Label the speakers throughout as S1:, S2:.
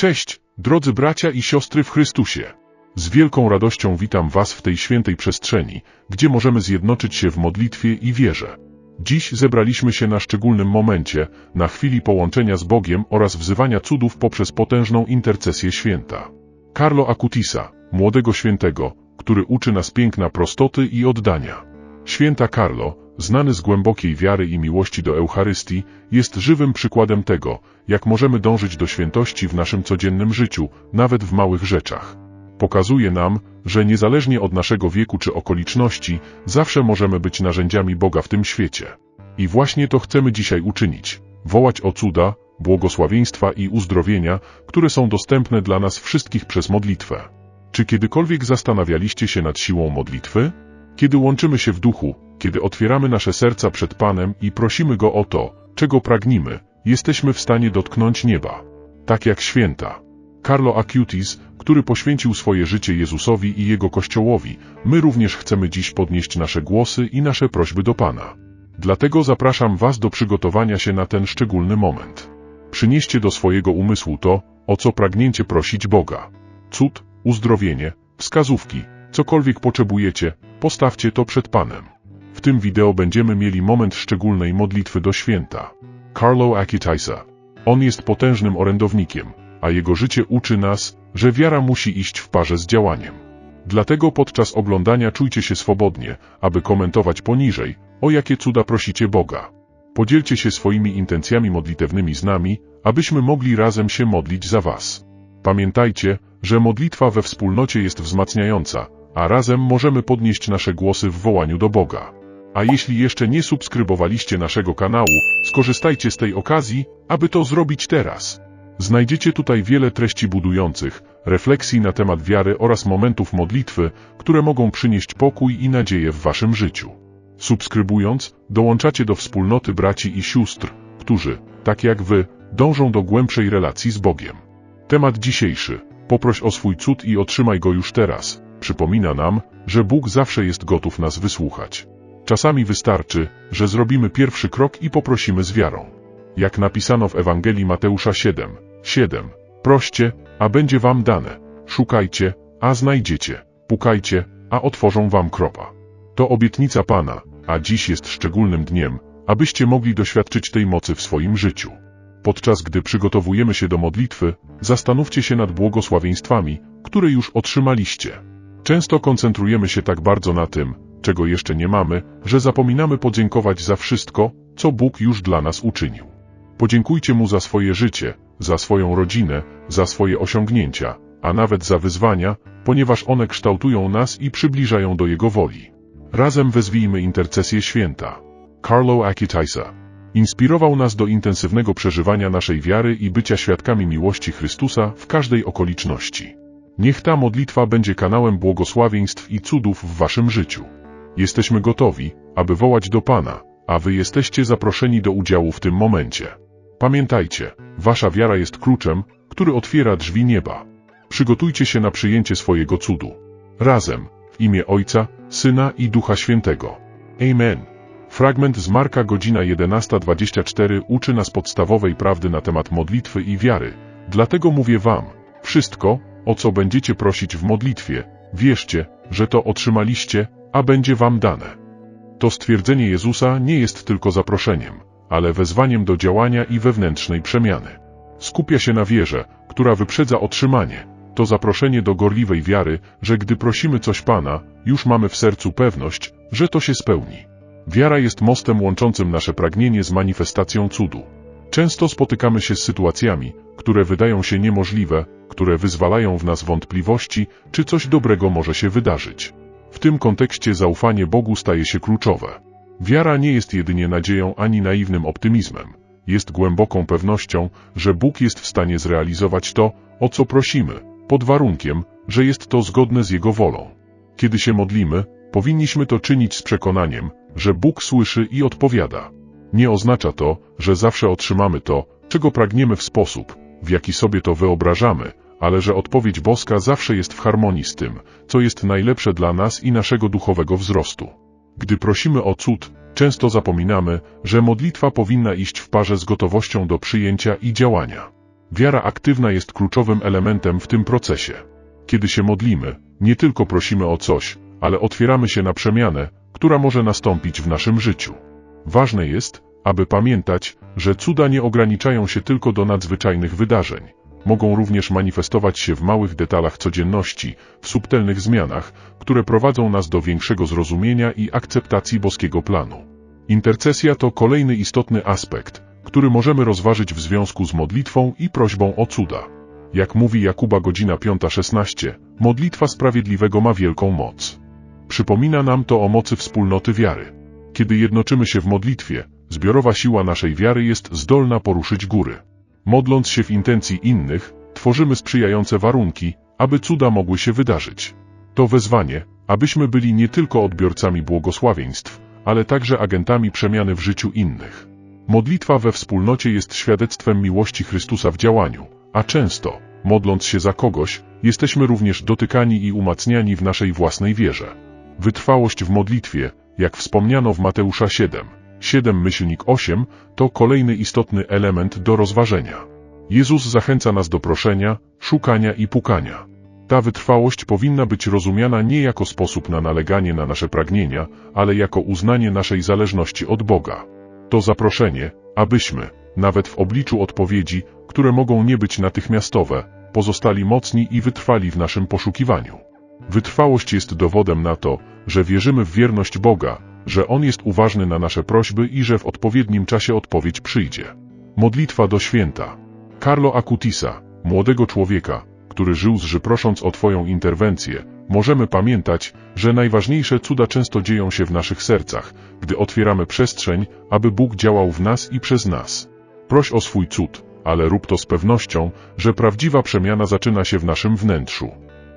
S1: Cześć, drodzy bracia i siostry w Chrystusie. Z wielką radością witam Was w tej świętej przestrzeni, gdzie możemy zjednoczyć się w modlitwie i wierze. Dziś zebraliśmy się na szczególnym momencie, na chwili połączenia z Bogiem oraz wzywania cudów poprzez potężną intercesję święta. Carlo Acutisa, młodego świętego, który uczy nas piękna prostoty i oddania. Święta Carlo, znany z głębokiej wiary i miłości do Eucharystii, jest żywym przykładem tego, jak możemy dążyć do świętości w naszym codziennym życiu, nawet w małych rzeczach. Pokazuje nam, że niezależnie od naszego wieku czy okoliczności, zawsze możemy być narzędziami Boga w tym świecie. I właśnie to chcemy dzisiaj uczynić. Wołać o cuda, błogosławieństwa i uzdrowienia, które są dostępne dla nas wszystkich przez modlitwę. Czy kiedykolwiek zastanawialiście się nad siłą modlitwy? Kiedy łączymy się w duchu, kiedy otwieramy nasze serca przed Panem i prosimy Go o to, czego pragnimy, jesteśmy w stanie dotknąć nieba. Tak jak święta. Carlo Acutis, który poświęcił swoje życie Jezusowi i Jego Kościołowi, my również chcemy dziś podnieść nasze głosy i nasze prośby do Pana. Dlatego zapraszam Was do przygotowania się na ten szczególny moment. Przynieście do swojego umysłu to, o co pragniecie prosić Boga. Cud, uzdrowienie, wskazówki, cokolwiek potrzebujecie, postawcie to przed Panem. W tym wideo będziemy mieli moment szczególnej modlitwy do święta. Carlo Akitaisa. On jest potężnym orędownikiem, a jego życie uczy nas, że wiara musi iść w parze z działaniem. Dlatego podczas oglądania czujcie się swobodnie, aby komentować poniżej, o jakie cuda prosicie Boga. Podzielcie się swoimi intencjami modlitewnymi z nami, abyśmy mogli razem się modlić za Was. Pamiętajcie, że modlitwa we wspólnocie jest wzmacniająca, a razem możemy podnieść nasze głosy w wołaniu do Boga. A jeśli jeszcze nie subskrybowaliście naszego kanału, skorzystajcie z tej okazji, aby to zrobić teraz. Znajdziecie tutaj wiele treści budujących, refleksji na temat wiary oraz momentów modlitwy, które mogą przynieść pokój i nadzieję w waszym życiu. Subskrybując, dołączacie do wspólnoty braci i sióstr, którzy, tak jak wy, dążą do głębszej relacji z Bogiem. Temat dzisiejszy. Poproś o swój cud i otrzymaj go już teraz. Przypomina nam, że Bóg zawsze jest gotów nas wysłuchać. Czasami wystarczy, że zrobimy pierwszy krok i poprosimy z wiarą. Jak napisano w Ewangelii Mateusza 7, 7. Proście, a będzie wam dane. Szukajcie, a znajdziecie. Pukajcie, a otworzą wam kropa. To obietnica Pana, a dziś jest szczególnym dniem, abyście mogli doświadczyć tej mocy w swoim życiu. Podczas gdy przygotowujemy się do modlitwy, zastanówcie się nad błogosławieństwami, które już otrzymaliście. Często koncentrujemy się tak bardzo na tym, czego jeszcze nie mamy, że zapominamy podziękować za wszystko, co Bóg już dla nas uczynił. Podziękujcie Mu za swoje życie, za swoją rodzinę, za swoje osiągnięcia, a nawet za wyzwania, ponieważ one kształtują nas i przybliżają do Jego woli. Razem wezwijmy intercesję święta. Carlo Akitaisa inspirował nas do intensywnego przeżywania naszej wiary i bycia świadkami miłości Chrystusa w każdej okoliczności. Niech ta modlitwa będzie kanałem błogosławieństw i cudów w waszym życiu. Jesteśmy gotowi, aby wołać do Pana, a wy jesteście zaproszeni do udziału w tym momencie. Pamiętajcie, wasza wiara jest kluczem, który otwiera drzwi nieba. Przygotujcie się na przyjęcie swojego cudu. Razem, w imię Ojca, Syna i Ducha Świętego. Amen. Fragment z Marka godzina 11.24 uczy nas podstawowej prawdy na temat modlitwy i wiary. Dlatego mówię wam, wszystko, o co będziecie prosić w modlitwie, wierzcie, że to otrzymaliście, a będzie wam dane. To stwierdzenie Jezusa nie jest tylko zaproszeniem, ale wezwaniem do działania i wewnętrznej przemiany. Skupia się na wierze, która wyprzedza otrzymanie. To zaproszenie do gorliwej wiary, że gdy prosimy coś Pana, już mamy w sercu pewność, że to się spełni. Wiara jest mostem łączącym nasze pragnienie z manifestacją cudu. Często spotykamy się z sytuacjami, które wydają się niemożliwe, które wyzwalają w nas wątpliwości, czy coś dobrego może się wydarzyć. W tym kontekście zaufanie Bogu staje się kluczowe. Wiara nie jest jedynie nadzieją ani naiwnym optymizmem. Jest głęboką pewnością, że Bóg jest w stanie zrealizować to, o co prosimy, pod warunkiem, że jest to zgodne z Jego wolą. Kiedy się modlimy, powinniśmy to czynić z przekonaniem, że Bóg słyszy i odpowiada. Nie oznacza to, że zawsze otrzymamy to, czego pragniemy w sposób, w jaki sobie to wyobrażamy, ale że odpowiedź boska zawsze jest w harmonii z tym, co jest najlepsze dla nas i naszego duchowego wzrostu. Gdy prosimy o cud, często zapominamy, że modlitwa powinna iść w parze z gotowością do przyjęcia i działania. Wiara aktywna jest kluczowym elementem w tym procesie. Kiedy się modlimy, nie tylko prosimy o coś, ale otwieramy się na przemianę, która może nastąpić w naszym życiu. Ważne jest, aby pamiętać, że cuda nie ograniczają się tylko do nadzwyczajnych wydarzeń. Mogą również manifestować się w małych detalach codzienności, w subtelnych zmianach, które prowadzą nas do większego zrozumienia i akceptacji boskiego planu. Intercesja to kolejny istotny aspekt, który możemy rozważyć w związku z modlitwą i prośbą o cuda. Jak mówi Jakuba godzina 5.16, modlitwa sprawiedliwego ma wielką moc. Przypomina nam to o mocy wspólnoty wiary. Kiedy jednoczymy się w modlitwie, zbiorowa siła naszej wiary jest zdolna poruszyć góry. Modląc się w intencji innych, tworzymy sprzyjające warunki, aby cuda mogły się wydarzyć. To wezwanie, abyśmy byli nie tylko odbiorcami błogosławieństw, ale także agentami przemiany w życiu innych. Modlitwa we wspólnocie jest świadectwem miłości Chrystusa w działaniu, a często, modląc się za kogoś, jesteśmy również dotykani i umacniani w naszej własnej wierze. Wytrwałość w modlitwie, jak wspomniano w Mateusza 7, 7 myślnik 8, to kolejny istotny element do rozważenia. Jezus zachęca nas do proszenia, szukania i pukania. Ta wytrwałość powinna być rozumiana nie jako sposób na naleganie na nasze pragnienia, ale jako uznanie naszej zależności od Boga. To zaproszenie, abyśmy, nawet w obliczu odpowiedzi, które mogą nie być natychmiastowe, pozostali mocni i wytrwali w naszym poszukiwaniu. Wytrwałość jest dowodem na to, że wierzymy w wierność Boga, że On jest uważny na nasze prośby i że w odpowiednim czasie odpowiedź przyjdzie. Modlitwa do święta. Carlo Acutisa, młodego człowieka, który żył z prosząc o Twoją interwencję, możemy pamiętać, że najważniejsze cuda często dzieją się w naszych sercach, gdy otwieramy przestrzeń, aby Bóg działał w nas i przez nas. Proś o swój cud, ale rób to z pewnością, że prawdziwa przemiana zaczyna się w naszym wnętrzu.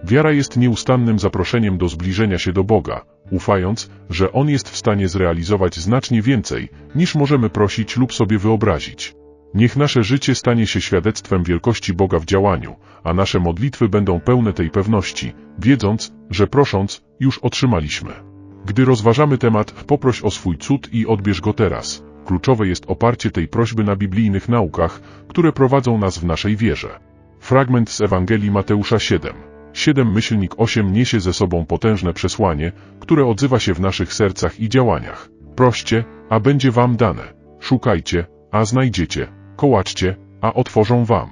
S1: Wiara jest nieustannym zaproszeniem do zbliżenia się do Boga, ufając, że On jest w stanie zrealizować znacznie więcej, niż możemy prosić lub sobie wyobrazić. Niech nasze życie stanie się świadectwem wielkości Boga w działaniu, a nasze modlitwy będą pełne tej pewności, wiedząc, że prosząc, już otrzymaliśmy. Gdy rozważamy temat, poproś o swój cud i odbierz go teraz. Kluczowe jest oparcie tej prośby na biblijnych naukach, które prowadzą nas w naszej wierze. Fragment z Ewangelii Mateusza 7. 7 myślnik 8 niesie ze sobą potężne przesłanie, które odzywa się w naszych sercach i działaniach. Proście, a będzie wam dane. Szukajcie, a znajdziecie. Kołaczcie, a otworzą wam.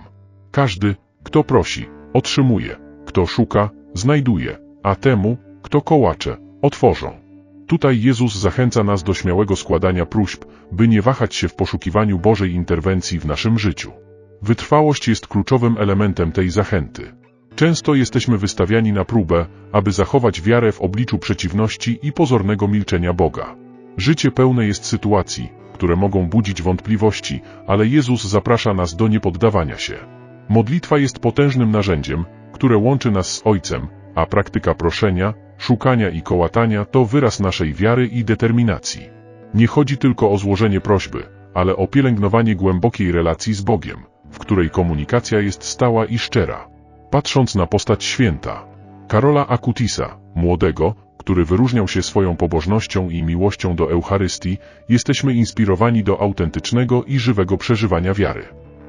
S1: Każdy, kto prosi, otrzymuje. Kto szuka, znajduje. A temu, kto kołacze, otworzą. Tutaj Jezus zachęca nas do śmiałego składania próśb, by nie wahać się w poszukiwaniu Bożej interwencji w naszym życiu. Wytrwałość jest kluczowym elementem tej zachęty. Często jesteśmy wystawiani na próbę, aby zachować wiarę w obliczu przeciwności i pozornego milczenia Boga. Życie pełne jest sytuacji, które mogą budzić wątpliwości, ale Jezus zaprasza nas do niepoddawania się. Modlitwa jest potężnym narzędziem, które łączy nas z Ojcem, a praktyka proszenia, szukania i kołatania to wyraz naszej wiary i determinacji. Nie chodzi tylko o złożenie prośby, ale o pielęgnowanie głębokiej relacji z Bogiem, w której komunikacja jest stała i szczera. Patrząc na postać święta, Karola Akutisa, młodego, który wyróżniał się swoją pobożnością i miłością do Eucharystii, jesteśmy inspirowani do autentycznego i żywego przeżywania wiary.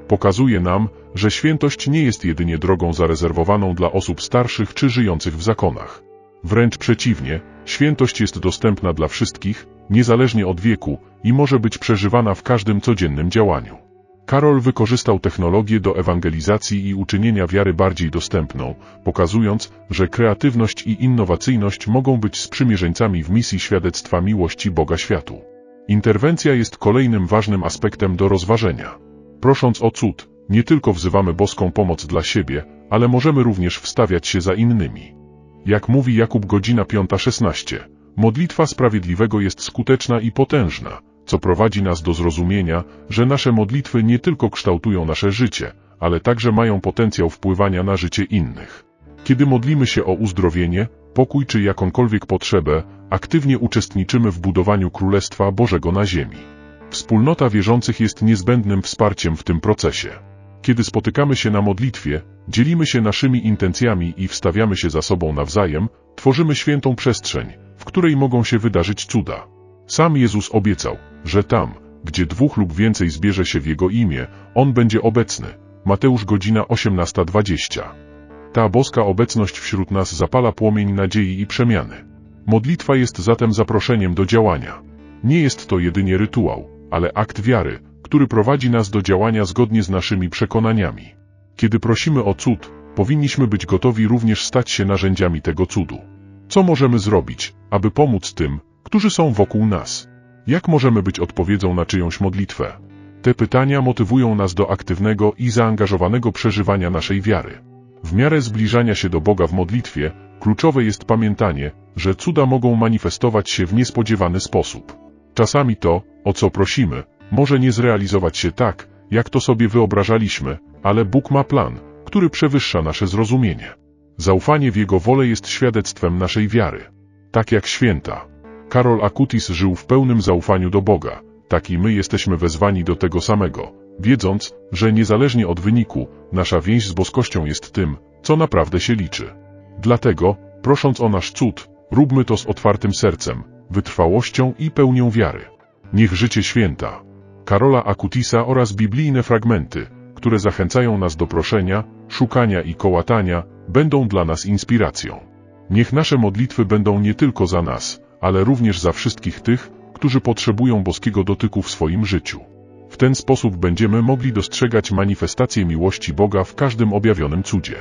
S1: Pokazuje nam, że świętość nie jest jedynie drogą zarezerwowaną dla osób starszych czy żyjących w zakonach. Wręcz przeciwnie, świętość jest dostępna dla wszystkich, niezależnie od wieku i może być przeżywana w każdym codziennym działaniu. Karol wykorzystał technologię do ewangelizacji i uczynienia wiary bardziej dostępną, pokazując, że kreatywność i innowacyjność mogą być sprzymierzeńcami w misji świadectwa miłości Boga światu. Interwencja jest kolejnym ważnym aspektem do rozważenia. Prosząc o cud, nie tylko wzywamy boską pomoc dla siebie, ale możemy również wstawiać się za innymi. Jak mówi Jakub godzina 5.16, modlitwa sprawiedliwego jest skuteczna i potężna, co prowadzi nas do zrozumienia, że nasze modlitwy nie tylko kształtują nasze życie, ale także mają potencjał wpływania na życie innych. Kiedy modlimy się o uzdrowienie, pokój czy jakąkolwiek potrzebę, aktywnie uczestniczymy w budowaniu Królestwa Bożego na ziemi. Wspólnota wierzących jest niezbędnym wsparciem w tym procesie. Kiedy spotykamy się na modlitwie, dzielimy się naszymi intencjami i wstawiamy się za sobą nawzajem, tworzymy świętą przestrzeń, w której mogą się wydarzyć cuda. Sam Jezus obiecał, że tam, gdzie dwóch lub więcej zbierze się w Jego imię, On będzie obecny. Mateusz godzina 18.20. Ta boska obecność wśród nas zapala płomień nadziei i przemiany. Modlitwa jest zatem zaproszeniem do działania. Nie jest to jedynie rytuał, ale akt wiary, który prowadzi nas do działania zgodnie z naszymi przekonaniami. Kiedy prosimy o cud, powinniśmy być gotowi również stać się narzędziami tego cudu. Co możemy zrobić, aby pomóc tym, którzy są wokół nas? Jak możemy być odpowiedzią na czyjąś modlitwę? Te pytania motywują nas do aktywnego i zaangażowanego przeżywania naszej wiary. W miarę zbliżania się do Boga w modlitwie, kluczowe jest pamiętanie, że cuda mogą manifestować się w niespodziewany sposób. Czasami to, o co prosimy, może nie zrealizować się tak, jak to sobie wyobrażaliśmy, ale Bóg ma plan, który przewyższa nasze zrozumienie. Zaufanie w Jego wolę jest świadectwem naszej wiary. Tak jak święta. Karol Akutis żył w pełnym zaufaniu do Boga, tak i my jesteśmy wezwani do tego samego, wiedząc, że niezależnie od wyniku, nasza więź z boskością jest tym, co naprawdę się liczy. Dlatego, prosząc o nasz cud, róbmy to z otwartym sercem, wytrwałością i pełnią wiary. Niech życie święta. Karola Akutisa oraz biblijne fragmenty, które zachęcają nas do proszenia, szukania i kołatania, będą dla nas inspiracją. Niech nasze modlitwy będą nie tylko za nas, ale również za wszystkich tych, którzy potrzebują boskiego dotyku w swoim życiu. W ten sposób będziemy mogli dostrzegać manifestację miłości Boga w każdym objawionym cudzie.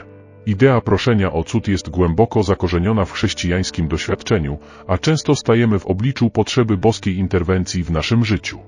S1: Idea proszenia o cud jest głęboko zakorzeniona w chrześcijańskim doświadczeniu, a często stajemy w obliczu potrzeby boskiej interwencji w naszym życiu.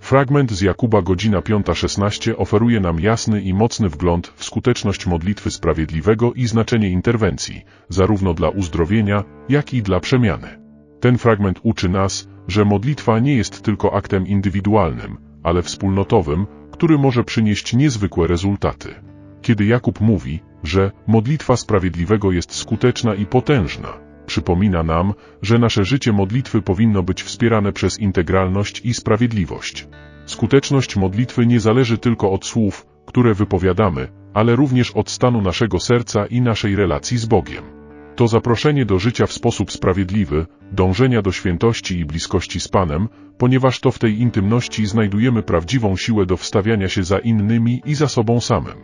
S1: Fragment z Jakuba godzina 5.16 oferuje nam jasny i mocny wgląd w skuteczność modlitwy sprawiedliwego i znaczenie interwencji, zarówno dla uzdrowienia, jak i dla przemiany. Ten fragment uczy nas, że modlitwa nie jest tylko aktem indywidualnym, ale wspólnotowym, który może przynieść niezwykłe rezultaty. Kiedy Jakub mówi, że modlitwa sprawiedliwego jest skuteczna i potężna, przypomina nam, że nasze życie modlitwy powinno być wspierane przez integralność i sprawiedliwość. Skuteczność modlitwy nie zależy tylko od słów, które wypowiadamy, ale również od stanu naszego serca i naszej relacji z Bogiem. To zaproszenie do życia w sposób sprawiedliwy, dążenia do świętości i bliskości z Panem, ponieważ to w tej intymności znajdujemy prawdziwą siłę do wstawiania się za innymi i za sobą samym.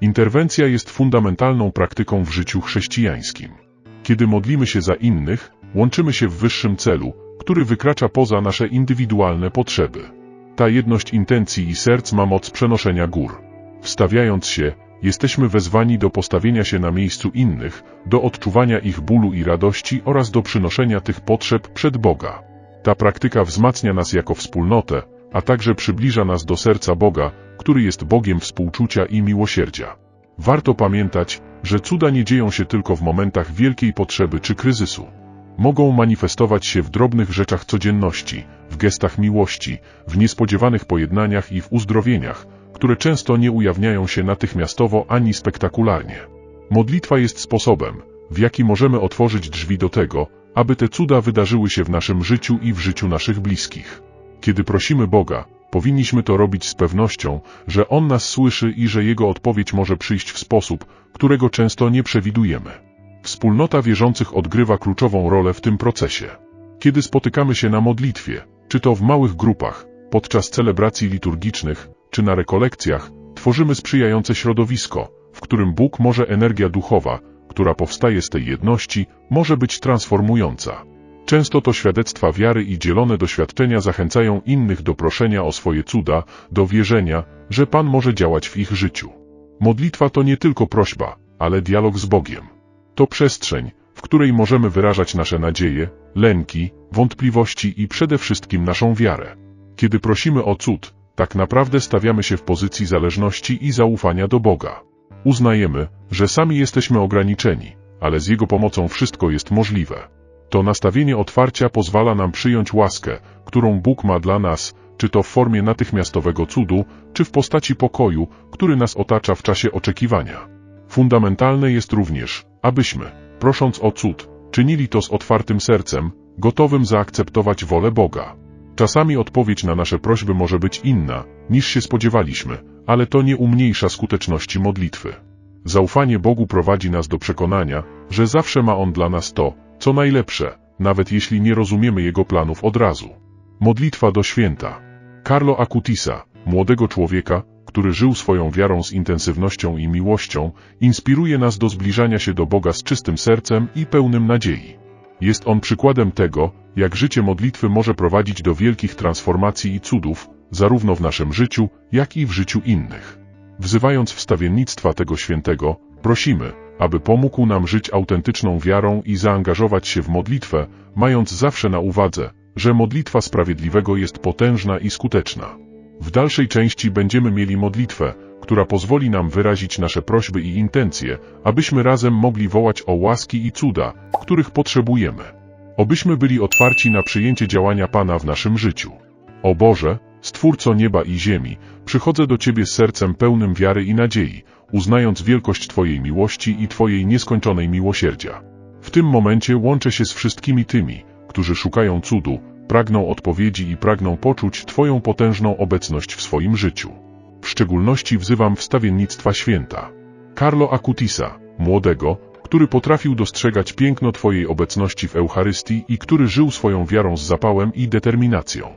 S1: Interwencja jest fundamentalną praktyką w życiu chrześcijańskim. Kiedy modlimy się za innych, łączymy się w wyższym celu, który wykracza poza nasze indywidualne potrzeby. Ta jedność intencji i serc ma moc przenoszenia gór. Wstawiając się, jesteśmy wezwani do postawienia się na miejscu innych, do odczuwania ich bólu i radości oraz do przynoszenia tych potrzeb przed Boga. Ta praktyka wzmacnia nas jako wspólnotę, a także przybliża nas do serca Boga, który jest Bogiem współczucia i miłosierdzia. Warto pamiętać, że cuda nie dzieją się tylko w momentach wielkiej potrzeby czy kryzysu. Mogą manifestować się w drobnych rzeczach codzienności, w gestach miłości, w niespodziewanych pojednaniach i w uzdrowieniach, które często nie ujawniają się natychmiastowo ani spektakularnie. Modlitwa jest sposobem, w jaki możemy otworzyć drzwi do tego, aby te cuda wydarzyły się w naszym życiu i w życiu naszych bliskich. Kiedy prosimy Boga, powinniśmy to robić z pewnością, że On nas słyszy i że Jego odpowiedź może przyjść w sposób, którego często nie przewidujemy. Wspólnota wierzących odgrywa kluczową rolę w tym procesie. Kiedy spotykamy się na modlitwie, czy to w małych grupach, podczas celebracji liturgicznych, czy na rekolekcjach, tworzymy sprzyjające środowisko, w którym Bóg może energia duchowa, która powstaje z tej jedności, może być transformująca. Często to świadectwa wiary i dzielone doświadczenia zachęcają innych do proszenia o swoje cuda, do wierzenia, że Pan może działać w ich życiu. Modlitwa to nie tylko prośba, ale dialog z Bogiem. To przestrzeń, w której możemy wyrażać nasze nadzieje, lęki, wątpliwości i przede wszystkim naszą wiarę. Kiedy prosimy o cud, tak naprawdę stawiamy się w pozycji zależności i zaufania do Boga. Uznajemy, że sami jesteśmy ograniczeni, ale z Jego pomocą wszystko jest możliwe. To nastawienie otwarcia pozwala nam przyjąć łaskę, którą Bóg ma dla nas, czy to w formie natychmiastowego cudu, czy w postaci pokoju, który nas otacza w czasie oczekiwania. Fundamentalne jest również, abyśmy, prosząc o cud, czynili to z otwartym sercem, gotowym zaakceptować wolę Boga. Czasami odpowiedź na nasze prośby może być inna, niż się spodziewaliśmy, ale to nie umniejsza skuteczności modlitwy. Zaufanie Bogu prowadzi nas do przekonania, że zawsze ma On dla nas to, co najlepsze, nawet jeśli nie rozumiemy Jego planów od razu. Modlitwa do święta. Carlo Acutisa, młodego człowieka, który żył swoją wiarą z intensywnością i miłością, inspiruje nas do zbliżania się do Boga z czystym sercem i pełnym nadziei. Jest on przykładem tego, jak życie modlitwy może prowadzić do wielkich transformacji i cudów, zarówno w naszym życiu, jak i w życiu innych. Wzywając wstawiennictwa tego świętego, prosimy, aby pomógł nam żyć autentyczną wiarą i zaangażować się w modlitwę, mając zawsze na uwadze, że modlitwa sprawiedliwego jest potężna i skuteczna. W dalszej części będziemy mieli modlitwę, która pozwoli nam wyrazić nasze prośby i intencje, abyśmy razem mogli wołać o łaski i cuda, których potrzebujemy. Obyśmy byli otwarci na przyjęcie działania Pana w naszym życiu. O Boże, Stwórco nieba i ziemi, przychodzę do Ciebie z sercem pełnym wiary i nadziei, uznając wielkość Twojej miłości i Twojej nieskończonej miłosierdzia. W tym momencie łączę się z wszystkimi tymi, którzy szukają cudu, pragną odpowiedzi i pragną poczuć Twoją potężną obecność w swoim życiu. W szczególności wzywam wstawiennictwa święta. Carlo Acutisa, młodego, który potrafił dostrzegać piękno Twojej obecności w Eucharystii i który żył swoją wiarą z zapałem i determinacją.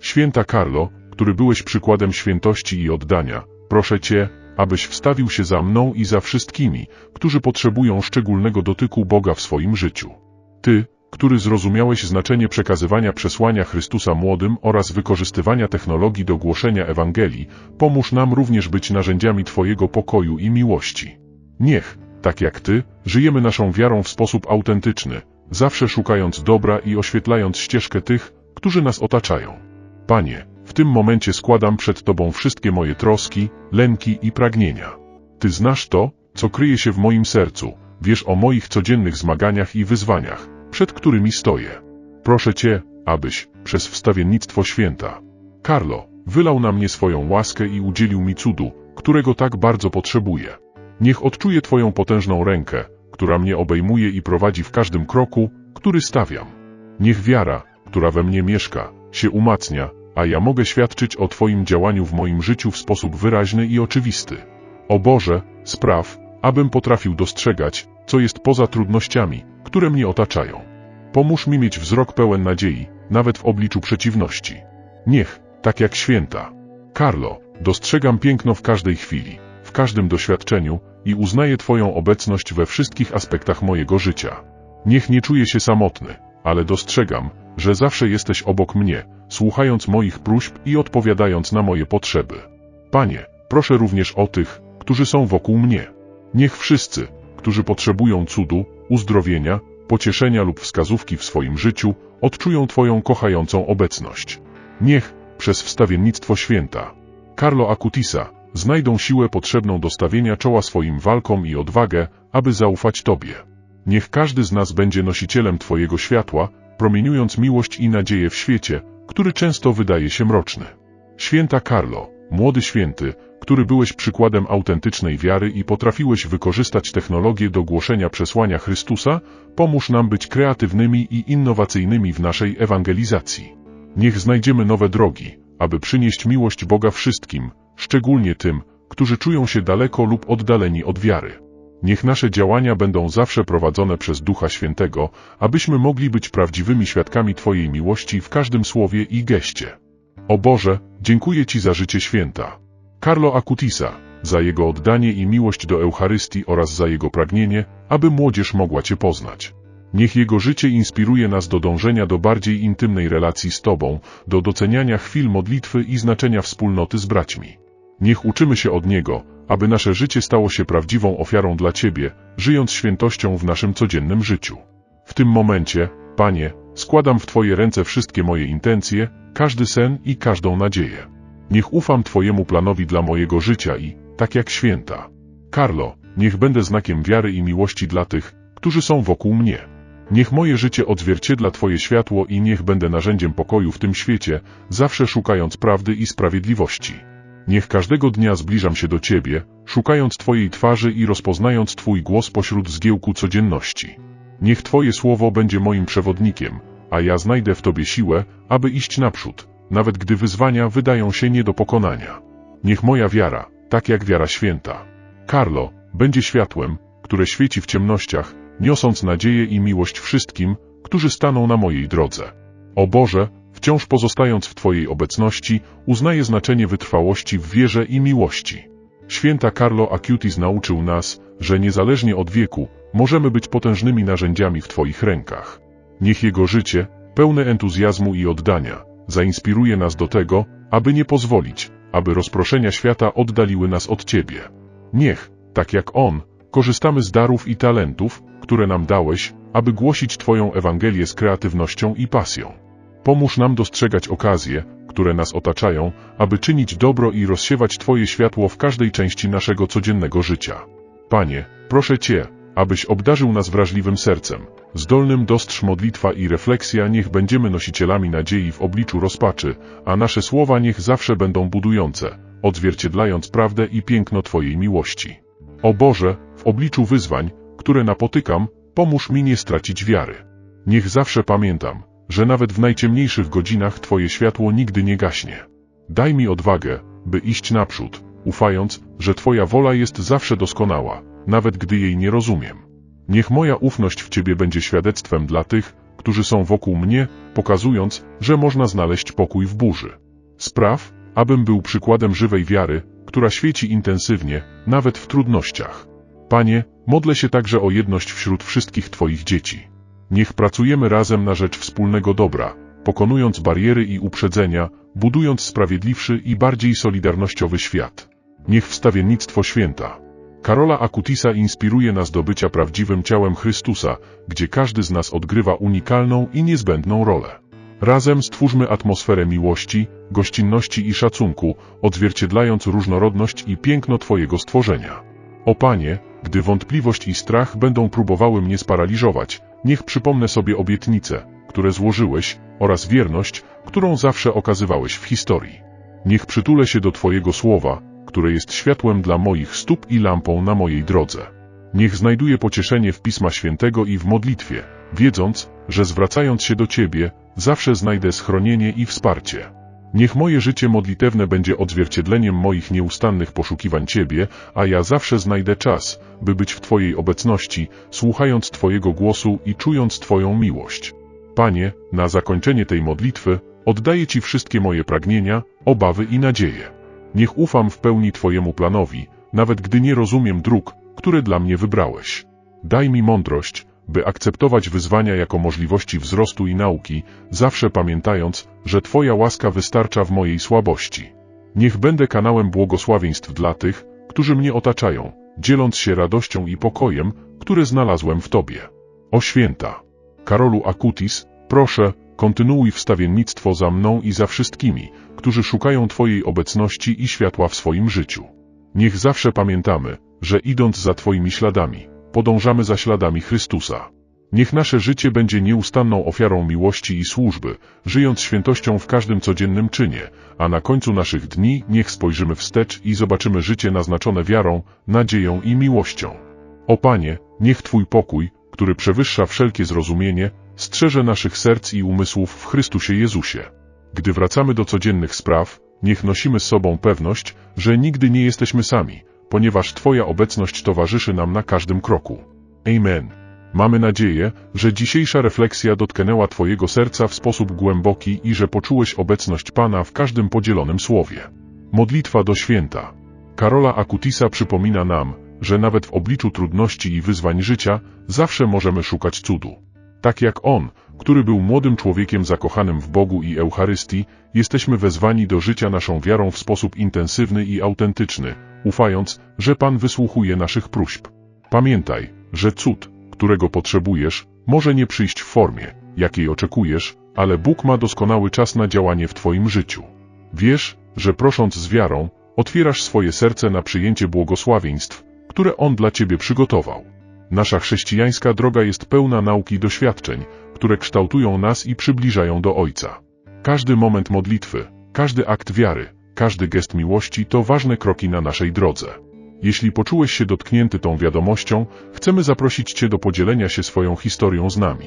S1: Święta Carlo, który byłeś przykładem świętości i oddania, proszę Cię, abyś wstawił się za mną i za wszystkimi, którzy potrzebują szczególnego dotyku Boga w swoim życiu. Ty, który zrozumiałeś znaczenie przekazywania przesłania Chrystusa młodym oraz wykorzystywania technologii do głoszenia Ewangelii, pomóż nam również być narzędziami Twojego pokoju i miłości. Niech, tak jak Ty, żyjemy naszą wiarą w sposób autentyczny, zawsze szukając dobra i oświetlając ścieżkę tych, którzy nas otaczają. Panie, w tym momencie składam przed Tobą wszystkie moje troski, lęki i pragnienia. Ty znasz to, co kryje się w moim sercu, wiesz o moich codziennych zmaganiach i wyzwaniach, przed którymi stoję. Proszę Cię, abyś, przez wstawiennictwo święta, Carlo, wylał na mnie swoją łaskę i udzielił mi cudu, którego tak bardzo potrzebuję. Niech odczuję Twoją potężną rękę, która mnie obejmuje i prowadzi w każdym kroku, który stawiam. Niech wiara, która we mnie mieszka, się umacnia, a ja mogę świadczyć o Twoim działaniu w moim życiu w sposób wyraźny i oczywisty. O Boże, spraw, abym potrafił dostrzegać, co jest poza trudnościami, które mnie otaczają. Pomóż mi mieć wzrok pełen nadziei, nawet w obliczu przeciwności. Niech, tak jak święta. Carlo, dostrzegam piękno w każdej chwili, w każdym doświadczeniu i uznaję Twoją obecność we wszystkich aspektach mojego życia. Niech nie czuję się samotny, ale dostrzegam, że zawsze jesteś obok mnie, słuchając moich próśb i odpowiadając na moje potrzeby. Panie, proszę również o tych, którzy są wokół mnie. Niech wszyscy, którzy potrzebują cudu, uzdrowienia, pocieszenia lub wskazówki w swoim życiu, odczują Twoją kochającą obecność. Niech, przez wstawiennictwo święta, Carlo Acutisa, znajdą siłę potrzebną do stawienia czoła swoim walkom i odwagę, aby zaufać Tobie. Niech każdy z nas będzie nosicielem Twojego światła, promieniując miłość i nadzieję w świecie, który często wydaje się mroczny. Święta Carlo, młody święty, który byłeś przykładem autentycznej wiary i potrafiłeś wykorzystać technologię do głoszenia przesłania Chrystusa, pomóż nam być kreatywnymi i innowacyjnymi w naszej ewangelizacji. Niech znajdziemy nowe drogi, aby przynieść miłość Boga wszystkim, szczególnie tym, którzy czują się daleko lub oddaleni od wiary. Niech nasze działania będą zawsze prowadzone przez Ducha Świętego, abyśmy mogli być prawdziwymi świadkami Twojej miłości w każdym słowie i geście. O Boże, dziękuję Ci za życie święta. Carlo Acutisa, za jego oddanie i miłość do Eucharystii oraz za jego pragnienie, aby młodzież mogła Cię poznać. Niech jego życie inspiruje nas do dążenia do bardziej intymnej relacji z Tobą, do doceniania chwil modlitwy i znaczenia wspólnoty z braćmi. Niech uczymy się od niego, aby nasze życie stało się prawdziwą ofiarą dla Ciebie, żyjąc świętością w naszym codziennym życiu. W tym momencie, Panie, składam w Twoje ręce wszystkie moje intencje, każdy sen i każdą nadzieję. Niech ufam Twojemu planowi dla mojego życia i, tak jak święta. Carlo, niech będę znakiem wiary i miłości dla tych, którzy są wokół mnie. Niech moje życie odzwierciedla Twoje światło i niech będę narzędziem pokoju w tym świecie, zawsze szukając prawdy i sprawiedliwości. Niech każdego dnia zbliżam się do Ciebie, szukając Twojej twarzy i rozpoznając Twój głos pośród zgiełku codzienności. Niech Twoje słowo będzie moim przewodnikiem, a ja znajdę w Tobie siłę, aby iść naprzód, nawet gdy wyzwania wydają się nie do pokonania. Niech moja wiara, tak jak wiara święta, Carlo, będzie światłem, które świeci w ciemnościach, niosąc nadzieję i miłość wszystkim, którzy staną na mojej drodze. O Boże, wciąż pozostając w Twojej obecności, uznaję znaczenie wytrwałości w wierze i miłości. Święta Carlo Acutis nauczył nas, że niezależnie od wieku, możemy być potężnymi narzędziami w Twoich rękach. Niech Jego życie, pełne entuzjazmu i oddania, zainspiruje nas do tego, aby nie pozwolić, aby rozproszenia świata oddaliły nas od Ciebie. Niech, tak jak On, korzystamy z darów i talentów, które nam dałeś, aby głosić Twoją Ewangelię z kreatywnością i pasją. Pomóż nam dostrzegać okazje, które nas otaczają, aby czynić dobro i rozsiewać Twoje światło w każdej części naszego codziennego życia. Panie, proszę Cię, abyś obdarzył nas wrażliwym sercem, zdolnym dostrz modlitwa i refleksja niech będziemy nosicielami nadziei w obliczu rozpaczy, a nasze słowa niech zawsze będą budujące, odzwierciedlając prawdę i piękno Twojej miłości. O Boże, obliczu wyzwań, które napotykam, pomóż mi nie stracić wiary. Niech zawsze pamiętam, że nawet w najciemniejszych godzinach Twoje światło nigdy nie gaśnie. Daj mi odwagę, by iść naprzód, ufając, że Twoja wola jest zawsze doskonała, nawet gdy jej nie rozumiem. Niech moja ufność w Ciebie będzie świadectwem dla tych, którzy są wokół mnie, pokazując, że można znaleźć pokój w burzy. Spraw, abym był przykładem żywej wiary, która świeci intensywnie, nawet w trudnościach. Panie, modlę się także o jedność wśród wszystkich Twoich dzieci. Niech pracujemy razem na rzecz wspólnego dobra, pokonując bariery i uprzedzenia, budując sprawiedliwszy i bardziej solidarnościowy świat. Niech wstawiennictwo święta. Karola Akutisa inspiruje nas do bycia prawdziwym ciałem Chrystusa, gdzie każdy z nas odgrywa unikalną i niezbędną rolę. Razem stwórzmy atmosferę miłości, gościnności i szacunku, odzwierciedlając różnorodność i piękno Twojego stworzenia. O Panie, gdy wątpliwość i strach będą próbowały mnie sparaliżować, niech przypomnę sobie obietnice, które złożyłeś, oraz wierność, którą zawsze okazywałeś w historii. Niech przytulę się do Twojego słowa, które jest światłem dla moich stóp i lampą na mojej drodze. Niech znajduję pocieszenie w Pisma Świętego i w modlitwie, wiedząc, że zwracając się do Ciebie, zawsze znajdę schronienie i wsparcie. Niech moje życie modlitewne będzie odzwierciedleniem moich nieustannych poszukiwań Ciebie, a ja zawsze znajdę czas, by być w Twojej obecności, słuchając Twojego głosu i czując Twoją miłość. Panie, na zakończenie tej modlitwy, oddaję Ci wszystkie moje pragnienia, obawy i nadzieje. Niech ufam w pełni Twojemu planowi, nawet gdy nie rozumiem dróg, które dla mnie wybrałeś. Daj mi mądrość, by akceptować wyzwania jako możliwości wzrostu i nauki, zawsze pamiętając, że Twoja łaska wystarcza w mojej słabości. Niech będę kanałem błogosławieństw dla tych, którzy mnie otaczają, dzieląc się radością i pokojem, które znalazłem w Tobie. O święta! Karolu Akutis, proszę, kontynuuj wstawiennictwo za mną i za wszystkimi, którzy szukają Twojej obecności i światła w swoim życiu. Niech zawsze pamiętamy, że idąc za Twoimi śladami, podążamy za śladami Chrystusa. Niech nasze życie będzie nieustanną ofiarą miłości i służby, żyjąc świętością w każdym codziennym czynie, a na końcu naszych dni niech spojrzymy wstecz i zobaczymy życie naznaczone wiarą, nadzieją i miłością. O Panie, niech Twój pokój, który przewyższa wszelkie zrozumienie, strzeże naszych serc i umysłów w Chrystusie Jezusie. Gdy wracamy do codziennych spraw, niech nosimy z sobą pewność, że nigdy nie jesteśmy sami, ponieważ Twoja obecność towarzyszy nam na każdym kroku. Amen. Mamy nadzieję, że dzisiejsza refleksja dotknęła Twojego serca w sposób głęboki i że poczułeś obecność Pana w każdym podzielonym słowie. Modlitwa do święta. Karola Akutisa przypomina nam, że nawet w obliczu trudności i wyzwań życia zawsze możemy szukać cudu. Tak jak On, który był młodym człowiekiem zakochanym w Bogu i Eucharystii, jesteśmy wezwani do życia naszą wiarą w sposób intensywny i autentyczny, ufając, że Pan wysłuchuje naszych próśb. Pamiętaj, że cud, którego potrzebujesz, może nie przyjść w formie, jakiej oczekujesz, ale Bóg ma doskonały czas na działanie w Twoim życiu. Wiesz, że prosząc z wiarą, otwierasz swoje serce na przyjęcie błogosławieństw, które On dla Ciebie przygotował. Nasza chrześcijańska droga jest pełna nauki i doświadczeń, które kształtują nas i przybliżają do Ojca. Każdy moment modlitwy, każdy akt wiary, każdy gest miłości to ważne kroki na naszej drodze. Jeśli poczułeś się dotknięty tą wiadomością, chcemy zaprosić Cię do podzielenia się swoją historią z nami.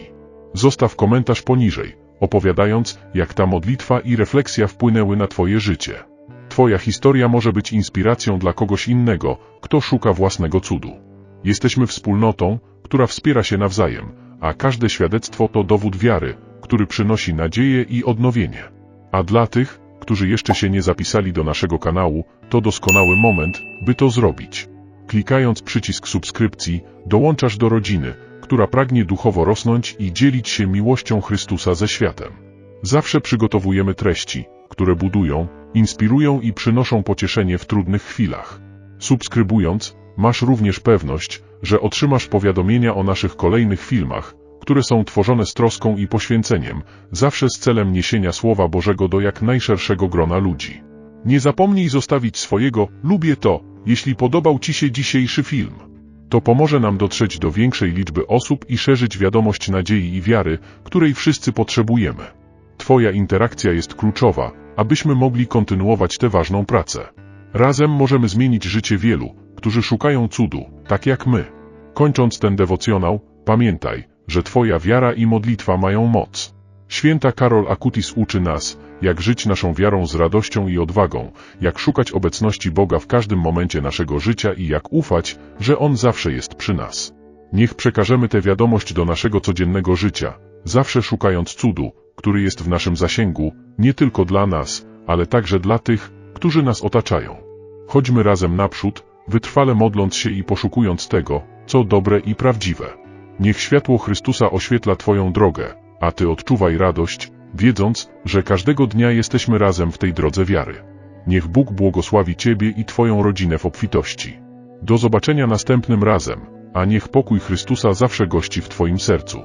S1: Zostaw komentarz poniżej, opowiadając, jak ta modlitwa i refleksja wpłynęły na Twoje życie. Twoja historia może być inspiracją dla kogoś innego, kto szuka własnego cudu. Jesteśmy wspólnotą, która wspiera się nawzajem, a każde świadectwo to dowód wiary, który przynosi nadzieję i odnowienie. A dla tych, którzy jeszcze się nie zapisali do naszego kanału, to doskonały moment, by to zrobić. Klikając przycisk subskrypcji, dołączasz do rodziny, która pragnie duchowo rosnąć i dzielić się miłością Chrystusa ze światem. Zawsze przygotowujemy treści, które budują, inspirują i przynoszą pocieszenie w trudnych chwilach. Subskrybując, masz również pewność, że otrzymasz powiadomienia o naszych kolejnych filmach, które są tworzone z troską i poświęceniem, zawsze z celem niesienia Słowa Bożego do jak najszerszego grona ludzi. Nie zapomnij zostawić swojego lubię to, jeśli podobał Ci się dzisiejszy film. To pomoże nam dotrzeć do większej liczby osób i szerzyć wiadomość nadziei i wiary, której wszyscy potrzebujemy. Twoja interakcja jest kluczowa, abyśmy mogli kontynuować tę ważną pracę. Razem możemy zmienić życie wielu, którzy szukają cudu, tak jak my. Kończąc ten dewocjonał, pamiętaj, że Twoja wiara i modlitwa mają moc. Święta Karol Akutis uczy nas, jak żyć naszą wiarą z radością i odwagą, jak szukać obecności Boga w każdym momencie naszego życia i jak ufać, że On zawsze jest przy nas. Niech przekażemy tę wiadomość do naszego codziennego życia, zawsze szukając cudu, który jest w naszym zasięgu, nie tylko dla nas, ale także dla tych, którzy nas otaczają. Chodźmy razem naprzód, wytrwale modląc się i poszukując tego, co dobre i prawdziwe. Niech światło Chrystusa oświetla Twoją drogę, a Ty odczuwaj radość, wiedząc, że każdego dnia jesteśmy razem w tej drodze wiary. Niech Bóg błogosławi Ciebie i Twoją rodzinę w obfitości. Do zobaczenia następnym razem, a niech pokój Chrystusa zawsze gości w Twoim sercu.